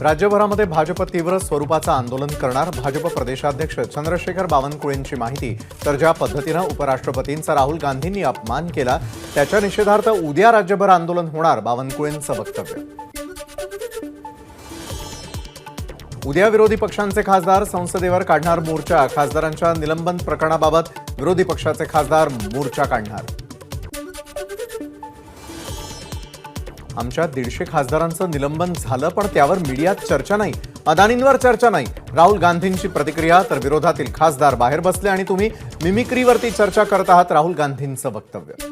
राज्यभरामध्ये भाजप तीव्र स्वरूपाचं आंदोलन करणार भाजप प्रदेशाध्यक्ष चंद्रशेखर बावनकुळेंची माहिती. तर ज्या पद्धतीनं उपराष्ट्रपतींचा राहुल गांधींनी अपमान केला त्याच्या निषेधार्थ उद्या राज्यभर आंदोलन होणार बावनकुळेंचं वक्तव्य. उद्या विरोधी पक्षांचे खासदार संसदेवर काढणार मोर्चा खासदारांच्या निलंबन प्रकरणाबाबत विरोधी पक्षाचे खासदार मोर्चा काढणार. आमच्या दीडशे खासदारांचं निलंबन झालं पण त्यावर मीडियात चर्चा नाही अदानींवर चर्चा नाही. राहुल गांधींची प्रतिक्रिया तर विरोधातील खासदार बाहेर बसले आणि तुम्ही मिमिक्रीवरती चर्चा करत आहात राहुल गांधींचं वक्तव्य.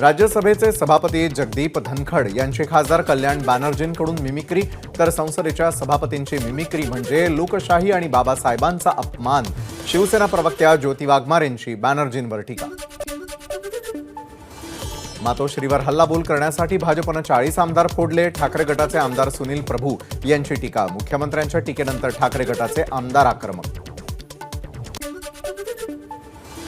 राज्यसभेचे सभापती जगदीप धनखड यांचे खासदार कल्याण बॅनर्जींकडून मिमिक्री तर संसदेच्या सभापतींची मिमिक्री म्हणजे लोकशाही आणि बाबासाहेबांचा अपमान. शिवसेना प्रवक्त्या ज्योती वाघमारेंची बॅनर्जींवर टीका. मातोश्रीवर हल्लाबोल करण्यासाठी भाजपनं चाळीस आमदार फोडले. ठाकरे गटाचे आमदार सुनील प्रभू यांची टीका. मुख्यमंत्र्यांच्या टीकेनंतर ठाकरे गटाचे आमदार आक्रमक.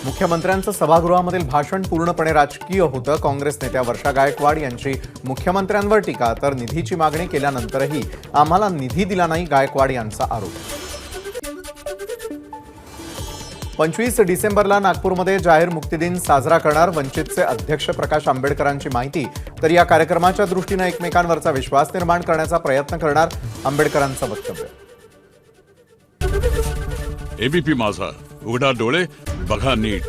मुख्यमंत्र्यांचं सभागृहामधील भाषण पूर्णपणे राजकीय होतं. काँग्रेस नेत्या वर्षा गायकवाड यांची मुख्यमंत्र्यांवर टीका. तर निधीची मागणी केल्यानंतरही आम्हाला निधी दिला नाही गायकवाड यांचा आरोप. पंचवीस डिसेंबरला नागपूरमध्ये जाहीर मुक्तीदिन साजरा करणार वंचितचे अध्यक्ष प्रकाश आंबेडकरांची माहिती. तर या कार्यक्रमाच्या दृष्टीनं एकमेकांवरचा विश्वास निर्माण करण्याचा प्रयत्न करणार आंबेडकरांचं वक्तव्य. एबीपी माझा. उघडा डोळे बघा नीट.